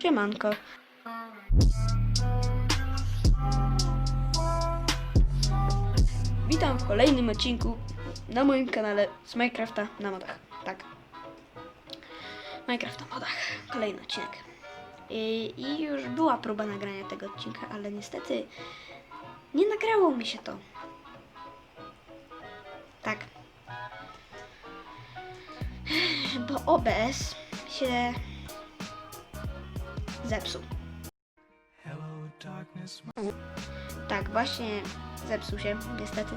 Siemanko. Witam w kolejnym odcinku na moim kanale z Minecrafta na modach. Tak. Minecraft na modach. Kolejny odcinek. I, I już była próba nagrania tego odcinka, ale niestety nie nagrało mi się to. Tak. Bo OBS się zepsuł. Tak, właśnie zepsuł się, niestety.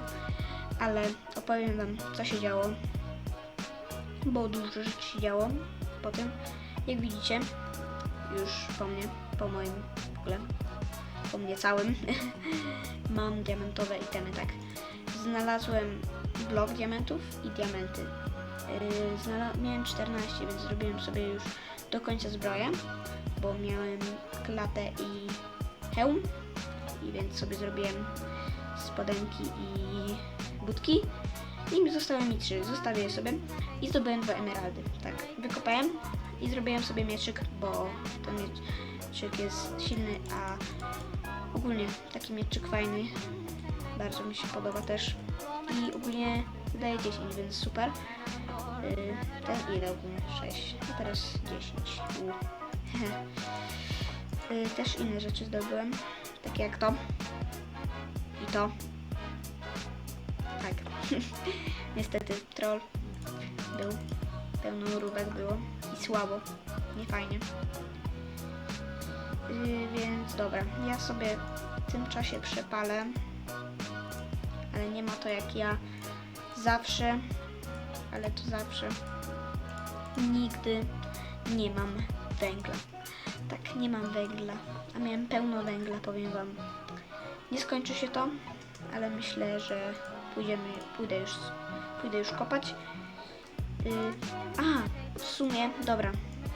Ale opowiem wam, co się działo. Bo dużo rzeczy się działo po tym. Jak widzicie, już po mnie, po moim w ogóle, po mnie całym, mam diamentowe itemy, tak. Znalazłem blok diamentów i diamenty. Yy, miałem 14, więc zrobiłem sobie już do końca zbroję, bo miałem klatę i hełm i więc sobie zrobiłem spodenki i budki i zostały mi trzy. Zostawię je sobie i zdobyłem dwa emeraldy. Tak, wykopałem i zrobiłem sobie mieczyk, bo ten mieczyk jest silny, a ogólnie taki mieczyk fajny. Bardzo mi się podoba też. I ogólnie daje 10, więc super. Yy, ten ile ogólnie? 6. A teraz 10. U. Yy, też inne rzeczy zdobyłem, takie jak to i to. Tak. Niestety troll był, pełno mrówek było i słabo, nie fajnie. Yy, więc dobra, ja sobie w tym czasie przepalę, ale nie ma to jak ja zawsze, ale to zawsze. Nigdy nie mam węgla. Tak, nie mam węgla, a miałem pełno węgla, powiem wam. Nie skończy się to, ale myślę, że pójdziemy, pójdę już, pójdę już kopać. Yy, a, w sumie, dobra,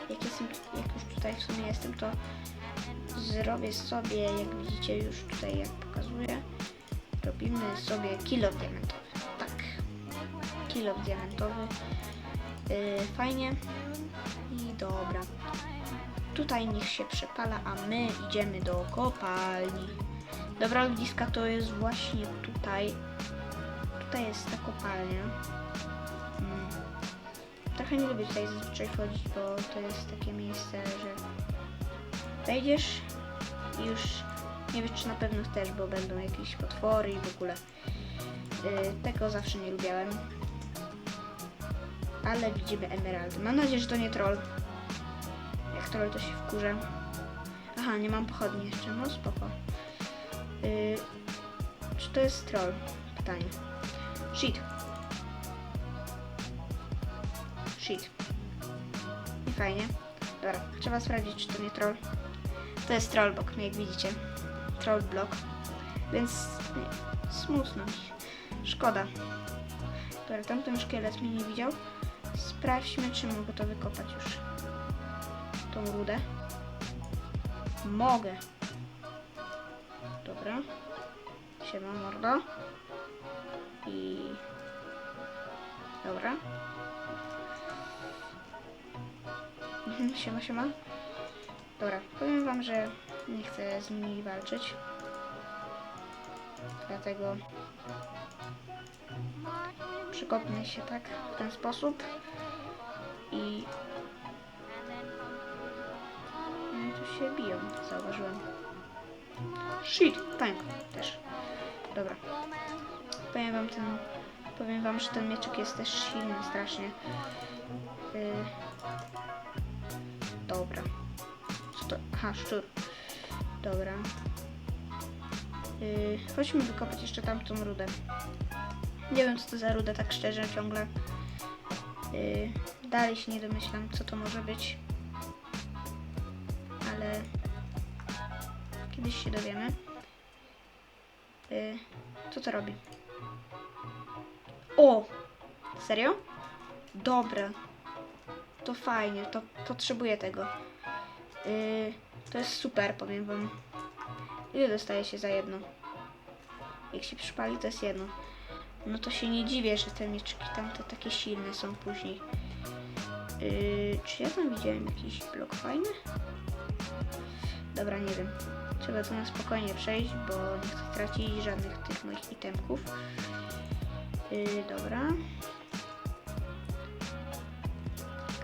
jak, jestem, jak już tutaj w sumie jestem, to zrobię sobie, jak widzicie już tutaj, jak pokazuję, robimy sobie kilo diamentowy. Kilo diamentowy. Yy, fajnie. I dobra. Tutaj niech się przepala, a my idziemy do kopalni. Dobra, ludziska, to jest właśnie tutaj. Tutaj jest ta kopalnia. Mm. Trochę nie lubię tutaj zazwyczaj wchodzić, bo to jest takie miejsce, że wejdziesz i już nie wiesz, czy na pewno chcesz, bo będą jakieś potwory i w ogóle. Yy, tego zawsze nie lubiałem. Ale widzimy emeraldy. Mam nadzieję, że to nie troll. Jak troll to się wkurzę. Aha, nie mam pochodni jeszcze. No spoko. Yy, czy to jest troll? Pytanie. Shit. Shit. I fajnie. Dobra, trzeba sprawdzić, czy to nie troll. To jest troll block, jak widzicie. Troll block. Więc nie, smutno. Szkoda. Dobra, tamten szkielet mnie nie widział. Sprawdźmy, czy mogę to wykopać już. Tą rudę. Mogę. Dobra. Siema mordo. I... Dobra. Mhm, siema, siema. Dobra, powiem wam, że nie chcę z nimi walczyć. Dlatego przykopnę się tak w ten sposób i no, tu się biją, zauważyłem. Shit, tank też. Dobra. Powiem wam ten. Powiem wam, że ten mieczek jest też silny strasznie. Yy. Dobra. Co to? Aha, szczur. Dobra. Yy, chodźmy wykopać jeszcze tamtą rudę. Nie wiem co to za ruda, tak szczerze ciągle. Yy, dalej się nie domyślam, co to może być. Ale kiedyś się dowiemy. Yy, co to robi? O! Serio? Dobra. To fajnie, to potrzebuję tego. Yy, to jest super, powiem wam. Ile dostaje się za jedno? Jak się przypali, to jest jedno. No to się nie dziwię, że te mieczki tamte takie silne są później. Yy, czy ja tam widziałem jakiś blok fajny? Dobra, nie wiem. Trzeba to na spokojnie przejść, bo nie chcę tracić żadnych tych moich itemków. Yy, dobra.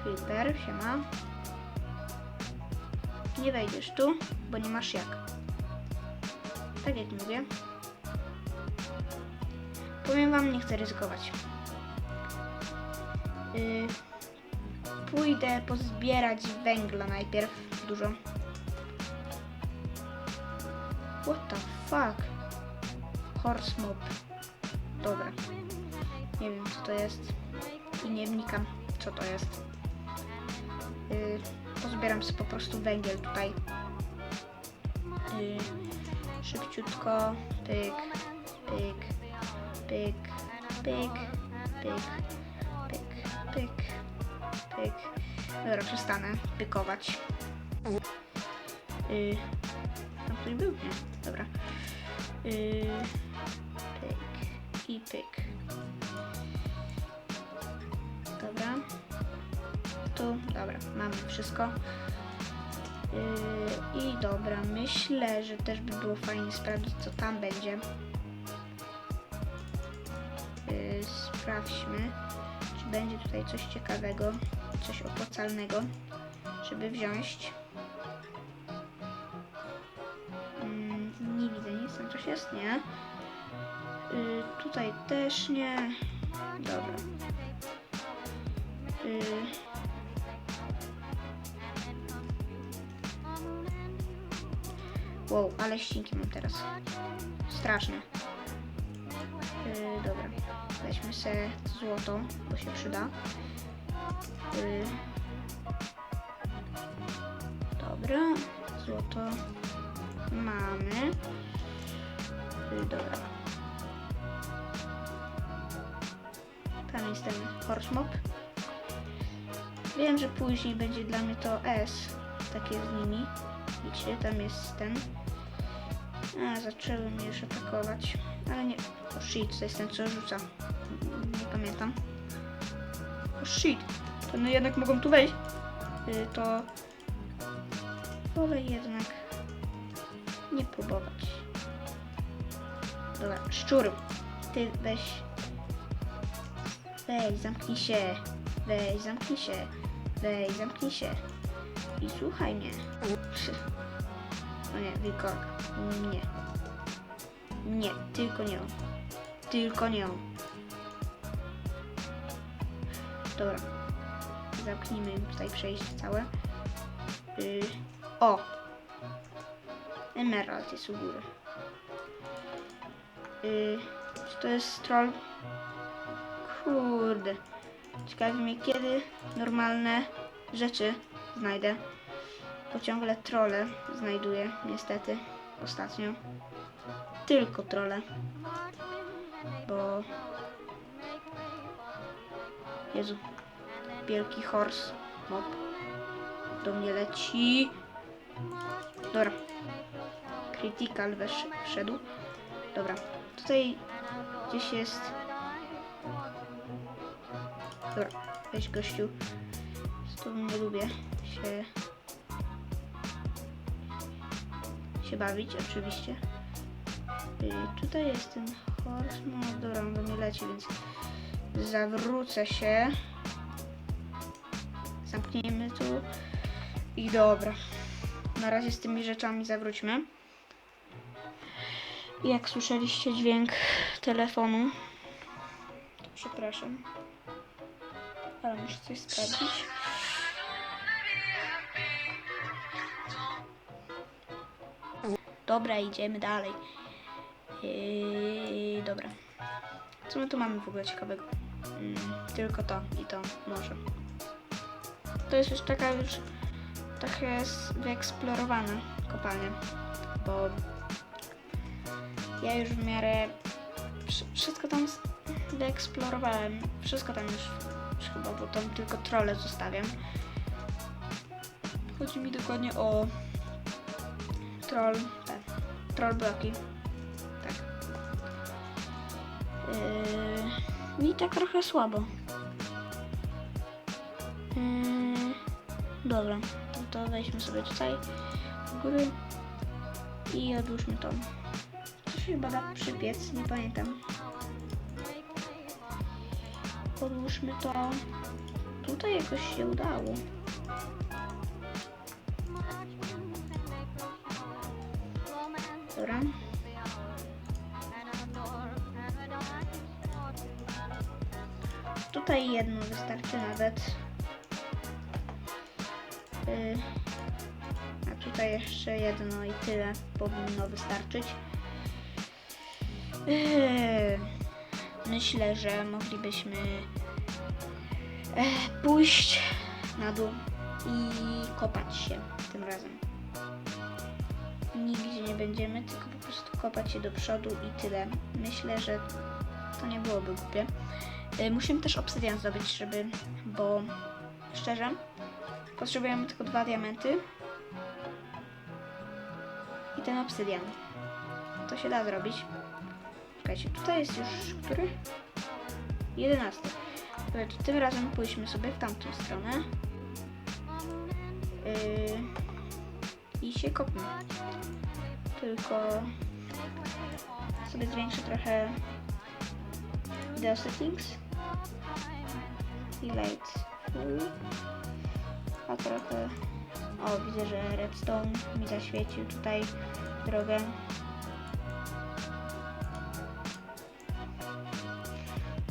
Creeper, siema. Nie wejdziesz tu, bo nie masz jak. Tak jak mówię. Powiem wam, nie chcę ryzykować. Yy, pójdę pozbierać węgla najpierw dużo. What the fuck? Horse mob. Dobra. Nie wiem co to jest. I nie wnikam co to jest. Yy, pozbieram sobie po prostu węgiel tutaj. Yy, szybciutko. Pyk, pyk, pyk, pyk, pyk, pyk, pyk. Dobra, przestanę pykować. Yy, tam ktoś był? Nie. Dobra. Yy, pyk i pyk. Dobra. Tu, dobra, mamy wszystko. Yy, I dobra, myślę, że też by było fajnie sprawdzić, co tam będzie. Yy, sprawdźmy, czy będzie tutaj coś ciekawego, coś opłacalnego, żeby wziąć. Mm, nie widzę nic, tam coś jest, nie? Yy, tutaj też nie. Dobra. Yy. Wow, ale ścinki mam teraz. Straszne. Weźmy se złoto, bo się przyda. Yy. Dobra. Złoto mamy. Yy, dobra. Tam jest ten horse mob. Wiem, że później będzie dla mnie to S. Takie z nimi. Widzicie, tam jest ten. A, zaczęły mnie już atakować. Ale nie. O shit, to jest ten, co rzuca. Pamiętam. O shit. To no jednak mogą tu wejść. Y, to. Wolę jednak nie próbować. Dobra, szczur. Ty weź. Weź, zamknij się. Weź, zamknij się. Weź, zamknij się. I słuchaj mnie. O nie, wilkorka. Nie. Nie, tylko nie on. Tylko nie on. Dobra. Zamknijmy tutaj przejście całe. Yy, o! Emerald jest u góry. Yy, czy to jest troll? Kurde. Ciekawi mnie kiedy normalne rzeczy znajdę. Bo ciągle trole znajduję, niestety, ostatnio. Tylko trole. Bo... Jezu. Wielki horse mob do mnie leci. Dobra. Critical wesz, wszedł. Dobra. Tutaj gdzieś jest... Dobra. Weź gościu. Z nie lubię się się bawić, oczywiście. Y, tutaj jest ten horse, no dobra, on do mnie leci, więc zawrócę się. Zamknijmy tu. I dobra. Na razie z tymi rzeczami zawróćmy. Jak słyszeliście dźwięk telefonu, przepraszam. Ale muszę coś sprawdzić. Dobra, idziemy dalej. Yy, dobra. Co my tu mamy w ogóle ciekawego? Tylko to i to może. To jest już taka już trochę wyeksplorowana kopalnia, bo ja już w miarę wsz- wszystko tam wyeksplorowałem. Wszystko tam już, już chyba, bo tam tylko trole zostawiam. Chodzi mi dokładnie o troll, tak, troll bloki. Tak. Yy, I tak trochę słabo. Yy, dobra, no to weźmy sobie tutaj. do góry i odłóżmy to. To się chyba da przypiec, nie pamiętam. Odłóżmy to. Tutaj jakoś się udało. Jedno wystarczy nawet. Y, A tutaj jeszcze jedno i tyle powinno wystarczyć. Y, Myślę, że moglibyśmy e, pójść na dół i kopać się tym razem. Nigdzie nie będziemy, tylko po prostu kopać się do przodu i tyle. Myślę, że to nie byłoby głupie. Y, Musimy też obsydian zdobyć, żeby, bo szczerze, potrzebujemy tylko dwa diamenty i ten obsydian. To się da zrobić. Czekajcie, tutaj jest już który? 11. Dobra, to tym razem pójdźmy sobie w tamtą stronę. Yy, I się kopmy. Tylko sobie zwiększę trochę video settings. Highlight full. A trochę... O, widzę, że redstone mi zaświecił tutaj drogę.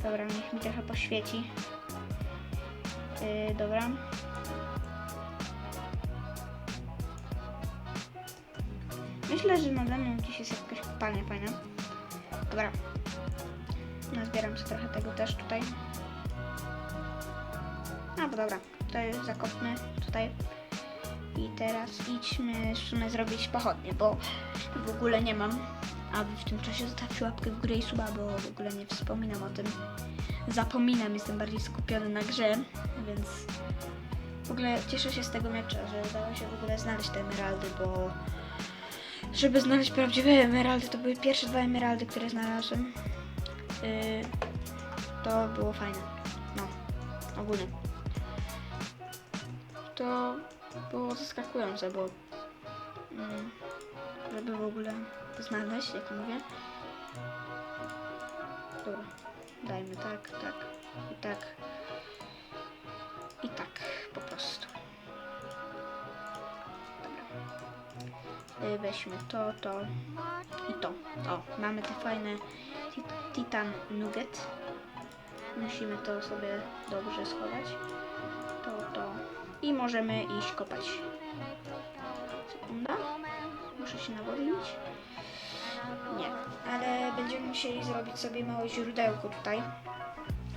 Dobra, niech mi trochę poświeci. Yy, dobra. Myślę, że nade mną gdzieś jest jakaś kopalnia fajna. Dobra. Nazbieram sobie trochę tego też tutaj. No bo dobra, tutaj zakopmy tutaj. I teraz idźmy w sumie zrobić pochodnie, bo w ogóle nie mam. A wy w tym czasie zostawcie łapkę w górę i suba, bo w ogóle nie wspominam o tym. Zapominam, jestem bardziej skupiony na grze, więc w ogóle cieszę się z tego mecza, że udało się w ogóle znaleźć te emeraldy, bo żeby znaleźć prawdziwe emeraldy, to były pierwsze dwa emeraldy, które znalazłem. Yy, to było fajne. No, ogólnie. To było zaskakujące, bo mm, żeby w ogóle znaleźć, jak mówię. Dobra, dajmy tak, tak i tak. I tak, po prostu. Dobra. Y, Weźmy to, to i to. O, mamy te fajne tit- Titan Nugget. Musimy to sobie dobrze schować. I możemy iść kopać. Sekunda. Muszę się nawodnić. Nie, ale będziemy musieli zrobić sobie małe źródełko tutaj.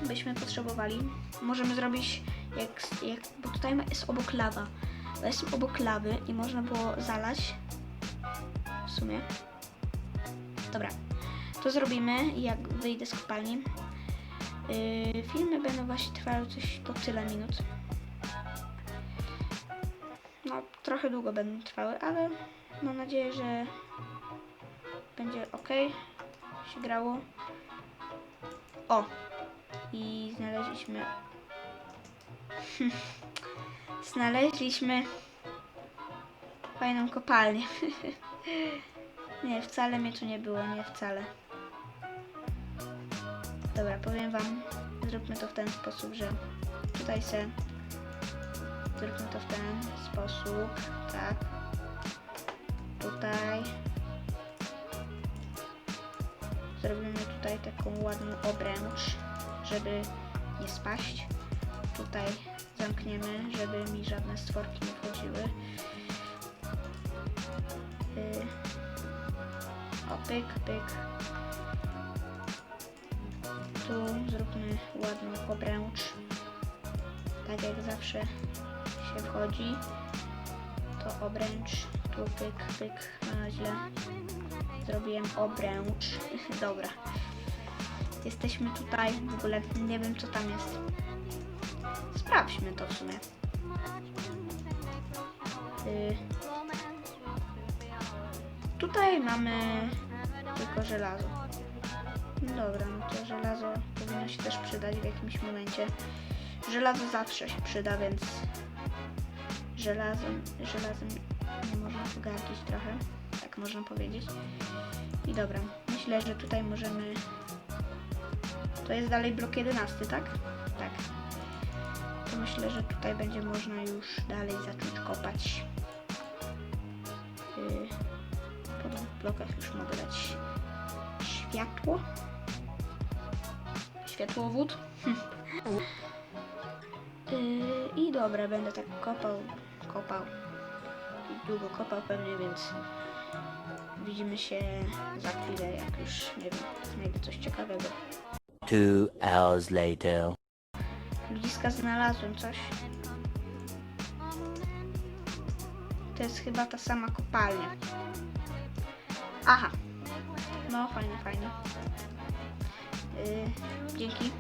Byśmy potrzebowali. Możemy zrobić jak, jak bo tutaj jest obok lawa. Jest obok lawy i można było zalać. W sumie. Dobra. To zrobimy jak wyjdę z kopalni. Yy, filmy będą właśnie trwały coś po tyle minut. Trochę długo będą trwały, ale mam nadzieję, że będzie ok. Się grało. O! I znaleźliśmy. znaleźliśmy fajną kopalnię. nie, wcale mnie tu nie było, nie wcale. Dobra, powiem wam, zróbmy to w ten sposób, że tutaj se zróbmy to w ten sposób, tak. Tutaj zrobimy tutaj taką ładną obręcz, żeby nie spaść. Tutaj zamkniemy, żeby mi żadne stworki nie wchodziły. Y, O, pyk, pyk. Tu zróbmy ładną obręcz. Tak jak zawsze się wchodzi. To obręcz. Tu pyk, pyk. No źle. Zrobiłem obręcz. Dobra. Jesteśmy tutaj. W ogóle nie wiem co tam jest. Sprawdźmy to w sumie. Y, tutaj mamy tylko żelazo. Dobra, no to żelazo powinno się też przydać w jakimś momencie. Żelazo zawsze się przyda, więc żelazem, żelazem nie można pogardzić trochę, tak można powiedzieć. I dobra, myślę, że tutaj możemy... To jest dalej blok 11, tak? Tak. To myślę, że tutaj będzie można już dalej zacząć kopać. Yy, po dwóch blokach już mogę dać światło. Światłowód. Yy, I dobra, będę tak kopał, kopał. Długo kopał pewnie, więc widzimy się za chwilę, jak już, nie wiem, znajdę coś ciekawego. Two hours later. Ludziska znalazłem coś. To jest chyba ta sama kopalnia. Aha. No, fajnie, fajnie. Yy, dzięki.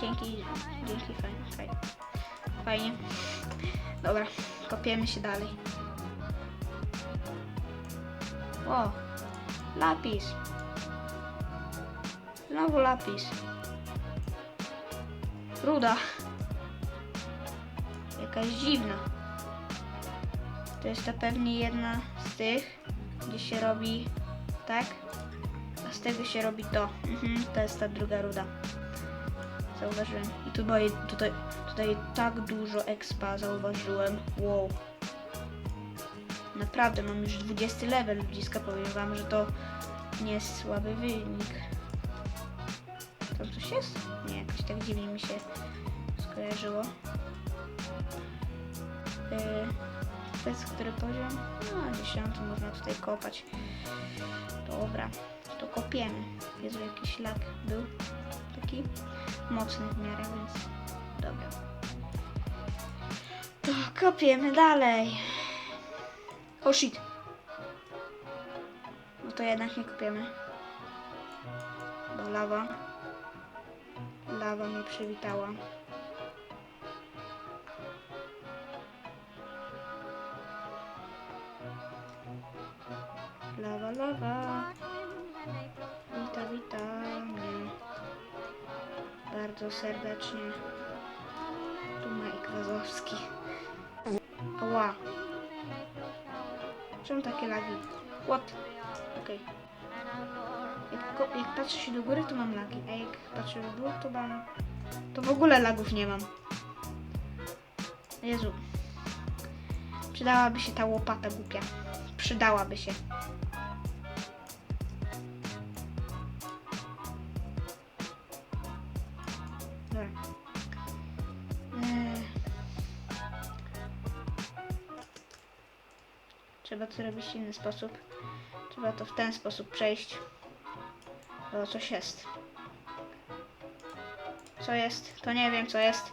Dzięki, dzięki, fajnie, fajnie. Fajnie. Dobra, kopiemy się dalej. O, lapis. Znowu lapis. Ruda. Jakaś dziwna. To jest to pewnie jedna z tych, gdzie się robi tak, a z tego się robi to. Mhm, to jest ta druga ruda. Zauważyłem. I tutaj, tutaj, tutaj tak dużo expa zauważyłem. Wow. Naprawdę, mam już 20 level ludziska. Powiem wam, że to nie jest słaby wynik. Tam coś jest? Nie, jakoś tak dziwnie mi się skojarzyło. Yy, to jest który poziom? No, dziesiąty można tutaj kopać. Dobra, to kopiemy. Jezu, jakiś lak był taki mocny w miarę, więc dobra. To kopiemy dalej. O shit. No to jednak nie kopiemy. Bo lawa. Lawa mnie przywitała. Lawa, lawa. Wita, wita. Bardzo serdecznie. Wazowski. Ła. Czemu takie lagi? What? Okej. Jak, ko- jak patrzę się do góry, to mam lagi, a jak patrzę w dół, to mam... To w ogóle lagów nie mam. Jezu. Przydałaby się ta łopata głupia. Przydałaby się. Trzeba to robić w inny sposób. Trzeba to w ten sposób przejść. O, coś jest. Co jest? To nie wiem, co jest.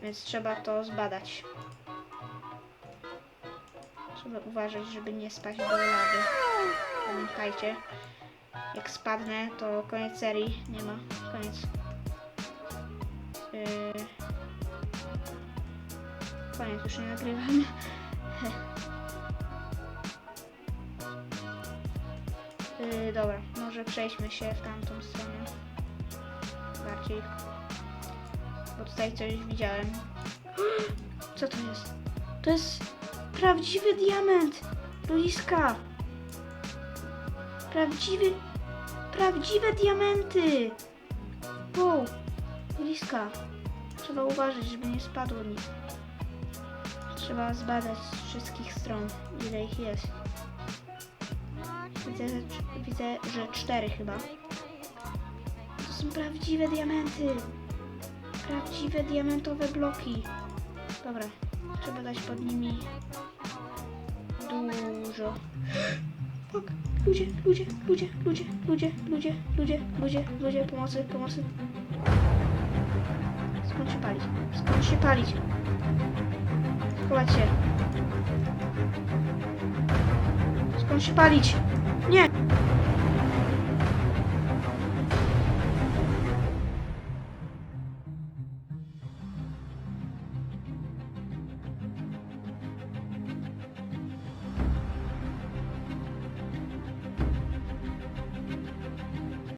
Więc trzeba to zbadać. Trzeba uważać, żeby nie spaść do lawy. Pamiętajcie. Jak spadnę, to koniec serii. Nie ma. Koniec. Yy... Koniec, już nie nagrywam. Yy, dobra, może przejdźmy się w tamtą stronę. Bardziej. Bo tutaj coś widziałem. Co to jest? To jest prawdziwy diament! Luiska! Prawdziwy... Prawdziwe diamenty! Wow! Luiska! Trzeba uważać, żeby nie spadło nic. Trzeba zbadać z wszystkich stron, ile ich jest. Widzę, że, widzę, że cztery chyba. To są prawdziwe diamenty. Prawdziwe diamentowe bloki. Dobra, trzeba dać pod nimi dużo. Fuck. Ludzie, ludzie, ludzie, ludzie, ludzie, ludzie, ludzie, ludzie, ludzie, pomocy, pomocy. Skąd się palić? Skąd się palić? Schować się. Skąd się palić? Nie!